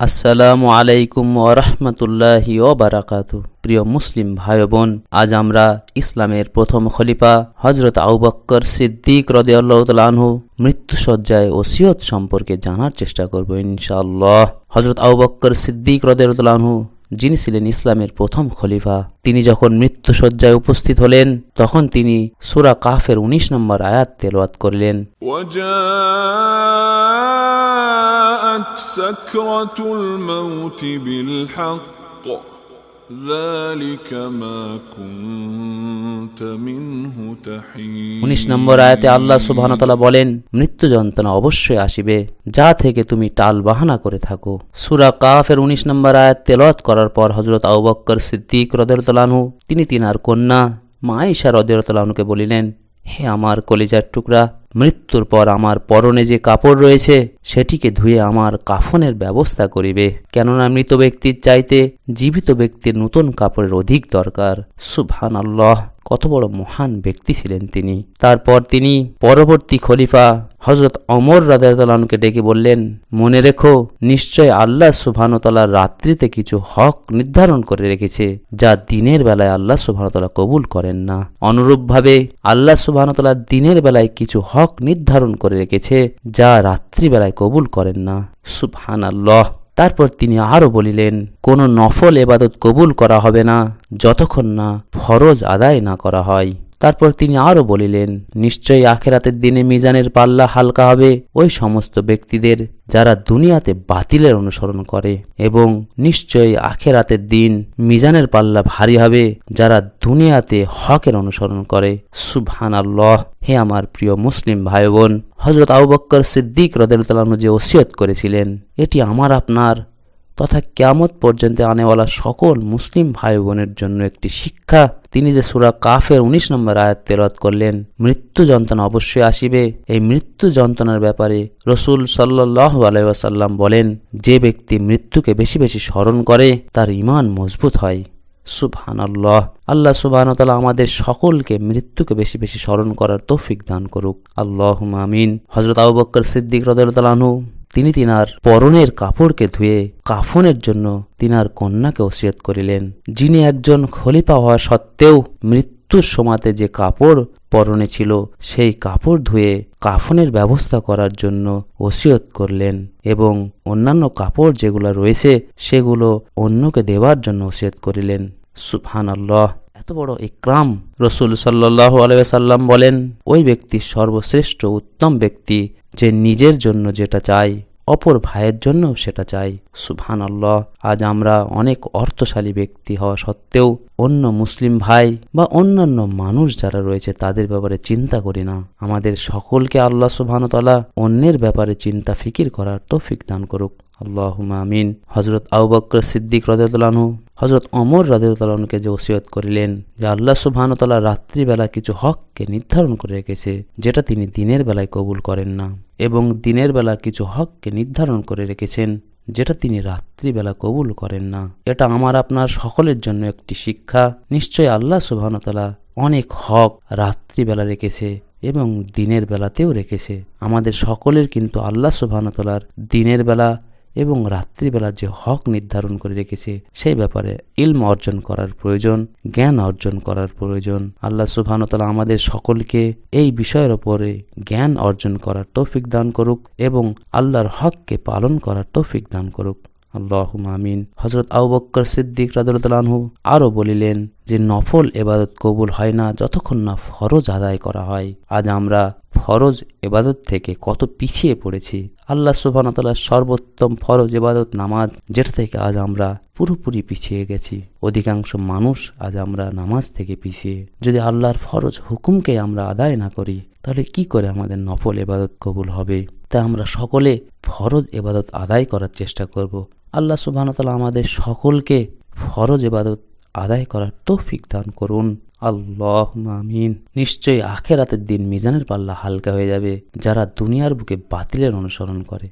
আসসালামু আলাইকুম ওয়াহমতুল্লাহী ও বারাকাত প্রিয় মুসলিম ভাই বোন আজ আমরা ইসলামের প্রথম খলিফা হজরত আউবক্কর সিদ্দিক রদেউল্লাহু মৃত্যুসজ্জায় সিয়ত সম্পর্কে জানার চেষ্টা করব ইনশাল্লাহ হজরত আউবক্কর সিদ্দিক রদেউল্লাহু যিনি ছিলেন ইসলামের প্রথম খলিফা তিনি যখন মৃত্যুসজ্জায় উপস্থিত হলেন তখন তিনি সুরা কাফের ১৯ নম্বর আয়াত তেলাওয়াত করলেন وجاءت سكرة الموت بالحق উনিশ নম্বর আয়াতে আল্লাহ সুবহানতালা বলেন, মৃত্যু যন্ত্রণা অবশ্যই আসিবে, যা থেকে তুমি টাল বাহানা করে থাকো। সুরা কাফের উনিশ নম্বর আয়াত তেলত করার পর হজরত আউবক্কর সিদ্দিক রদেরতলানহু তিনি তিনার কন্যা মাইশা রদেরতলানুকে বলিলেন, হে আমার কলিজার টুকরা মৃত্যুর পর আমার পরনে যে কাপড় রয়েছে, সেটিকে ধুয়ে আমার কাফনের ব্যবস্থা করিবে। কেননা মৃত ব্যক্তির চাইতে জীবিত ব্যক্তির নতুন কাপড়ের অধিক দরকার। সুবহান আল্লাহ কত বড় মহান ব্যক্তি ছিলেন তিনি। তারপর তিনি পরবর্তী খলিফা হজরত অমর রাজাকে ডেকে বললেন, মনে রেখো, নিশ্চয় আল্লাহ সুবহানতলার রাত্রিতে কিছু হক নির্ধারণ করে রেখেছে, যা দিনের বেলায় আল্লাহ সুবহানতলা কবুল করেন না। অনুরূপভাবে আল্লাহ সুবহানতলা দিনের বেলায় কিছু হক নির্ধারণ করে রেখেছে, যা রাত্রিবেলায় কবুল করেন না। সুবহান আল্লাহ তারপর তিনি আরও বলিলেন, কোনো নফল এবাদত কবুল করা হবে না, যতক্ষণ না ফরজ আদায় না করা হয়। তারপর তিনি আরও বলিলেন, নিশ্চয়ই আখেরাতের দিনে মিজানের পাল্লা হালকা হবে। ওই সমস্ত ব্যক্তিদের যারা দুনিয়াতে বাতিলের অনুসরণ করে এবং নিশ্চয়ই আখেরাতের দিন মিজানের পাল্লা ভারী হবে, যারা দুনিয়াতে হকের অনুসরণ করে। সুবহান আল্লাহ হে আমার প্রিয় মুসলিম ভাই বোন হজরত আউবক্কর সিদ্দিক রদেলতালানু যে ওসিয়ত করেছিলেন, এটি আমার, আপনার তথা ক্যামত পর্যন্ত আনেওয়ালা সকল মুসলিম ভাই বোনের জন্য একটি শিক্ষা। তিনি যে সুরা কাফের ১৯ নম্বর আয়াত তেলত করলেন, মৃত্যু যন্ত্রণা অবশ্যই আসিবে। এই মৃত্যু যন্ত্রণার ব্যাপারে রসুল সাল্লাহ আলাইসাল্লাম বলেন, যে ব্যক্তি মৃত্যুকে বেশি বেশি স্মরণ করে, তার ইমান মজবুত হয়। সুবহান আল্লাহ আল্লাহ সুবহান তালা আমাদের সকলকে মৃত্যুকে বেশি বেশি স্মরণ করার তৌফিক দান করুক। আল্লাহ আমিন। হজরত আবু বক্কর সিদ্দিক রদালু তিনি তিনার পরনের কাপড়কে ধুয়ে কাফনের জন্য তিনার কন্যাকে ওসিয়ত করিলেন। যিনি একজন খলিফা হওয়া সত্ত্বেও মৃত্যুর সমাতে যে কাপড় পরনে ছিল, সেই কাপড় ধুয়ে কাফনের ব্যবস্থা করার জন্য ওসিয়ত করলেন এবং অন্যান্য কাপড় যেগুলো রয়েছে, সেগুলো অন্যকে দেওয়ার জন্য ওসিয়ত করিলেন। সুবহান আল্লাহ এত বড় ইকরাম রসুল সাল্লাহ আলাইসাল্লাম বলেন, ওই ব্যক্তি সর্বশ্রেষ্ঠ, উত্তম ব্যক্তি যে নিজের জন্য যেটা চাই, অপর ভাইয়ের জন্য সেটা চাই। সুভান আল্লাহ আজ আমরা অনেক অর্থশালী ব্যক্তি হওয়া সত্ত্বেও অন্য মুসলিম ভাই বা অন্যান্য মানুষ যারা রয়েছে তাদের ব্যাপারে চিন্তা করি না। আমাদের সকলকে আল্লাহ সুবহানতলা অন্যের ব্যাপারে চিন্তা, ফিকির করার তৌফিক দান করুক। আল্লাহ আমিন। হজরত আউবক্র সিদ্দিক রদেউল্লাহু হজরত অমর রাদেউতালকে যে ওসিয়ত করিলেন, যে আল্লাহ সুবহানতলা রাত্রিবেলা কিছু হককে নির্ধারণ করে রেখেছে, যেটা তিনি দিনের বেলায় কবুল করেন না, এবং দিনের বেলা কিছু হককে নির্ধারণ করে রেখেছেন, যেটা তিনি রাত্রিবেলা কবুল করেন না। এটা আমার, আপনার সকলের জন্য একটি শিক্ষা। নিশ্চয় আল্লাহ সুবহানতলা অনেক হক রাত্রিবেলা রেখেছে এবং দিনের বেলাতেও রেখেছে। আমাদের সকলের কিন্তু আল্লাহ সুবহানতলার দিনের বেলা এবং রাত্রিবেলা যে হক নির্ধারণ করে রেখেছে, সেই ব্যাপারে ইলম অর্জন করার প্রয়োজন, জ্ঞান অর্জন করার প্রয়োজন। আল্লাহ সুবহানতলা আমাদের সকলকে এই বিষয়ের ওপরে জ্ঞান অর্জন করার তৌফিক দান করুক এবং আল্লাহর হককে পালন করার তৌফিক দান করুক। আল্লাহ আমিন। হজরত আউবক্কর সিদ্দিক রাদুল্লাহু আরও বলিলেন যে, নফল এবাদত কবুল হয় না যতক্ষণ না ফরজ আদায় করা হয়। আজ আমরা ফরজ এবাদত থেকে কত পিছিয়ে পড়েছি। আল্লাহ সুবাহতাল্লাহ সর্বোত্তম ফরজ এবাদত নামাজ, যেটা থেকে আজ আমরা পুরোপুরি পিছিয়ে গেছি। অধিকাংশ মানুষ আজ আমরা নামাজ থেকে পিছিয়ে। যদি আল্লাহর ফরজ হুকুমকে আমরা আদায় না করি, তাহলে কি করে আমাদের নফল এবাদত কবুল হবে? তা আমরা সকলে ফরজ এবাদত আদায় করার চেষ্টা করব। আল্লাহ সুবাহতাল্লাহ আমাদের সকলকে ফরজ এবাদত আদায় করার তৌফিক দান করুন। আল্লাহ আমিন। নিশ্চয়ই আখেরাতের দিন মিজানের পাল্লা হালকা হয়ে যাবে। যারা দুনিয়ার বুকে বাতিলের অনুসরণ করে,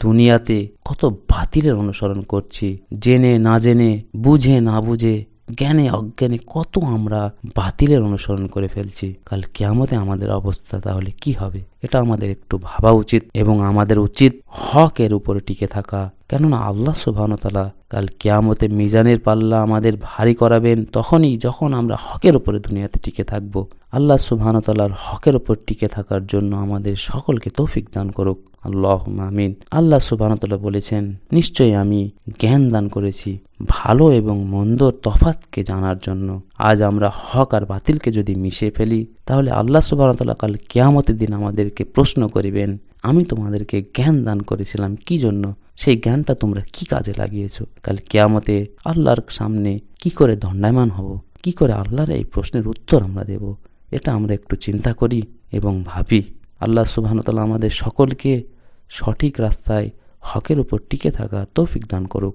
দুনিয়াতে কত বাতিলের অনুসরণ করছি, জেনে না জেনে, বুঝে না বুঝে, জ্ঞানে অজ্ঞানে কত আমরা বাতিলের অনুসরণ করে ফেলছি। কাল কেয়ামতে আমাদের অবস্থা তাহলে কি হবে? এটা আমাদের একটু ভাবা উচিত এবং আমাদের উচিত হকের উপরে টিকে থাকা। কেননা আল্লাহ সুবাহতালা কাল কেয়ামতে মিজানের পাল্লা আমাদের ভারী করাবেন, তখনই যখন আমরা হকের উপরে দুনিয়াতে টিকে থাকব, আল্লাহ সুবাহতালার হকের উপর টিকে থাকার জন্য আমাদের সকলকে তৌফিক দান করুক। আল্লাহ আমিন। আল্লাহ সুবাহতাল্লাহ বলেছেন, নিশ্চয়ই আমি জ্ঞান দান করেছি ভালো এবং মন্দর তফাতকে জানার জন্য। আজ আমরা হক আর বাতিলকে যদি মিশে ফেলি, তাহলে আল্লাহ সুবাহতাল্লাহ কাল কেয়ামতের দিন আমাদেরকে প্রশ্ন করিবেন, আমি তোমাদেরকে জ্ঞান দান করেছিলাম কি জন্য? সেই জ্ঞানটা তোমরা কি কাজে লাগিয়েছো? কাল কেয়ামতে আল্লাহর সামনে কি করে দণ্ডায়মান হব? কি করে আল্লাহর এই প্রশ্নের উত্তর আমরা দেব? এটা আমরা একটু চিন্তা করি এবং ভাবি। আল্লাহ সুবাহতাল্লাহ আমাদের সকলকে সঠিক রাস্তায় হকের উপর টিকে থাকার তৌফিক দান করুক।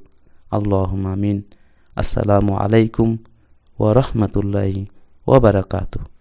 আল্লাহ আমিন। আসসালামু আলাইকুম ورحمة الله وبركاته.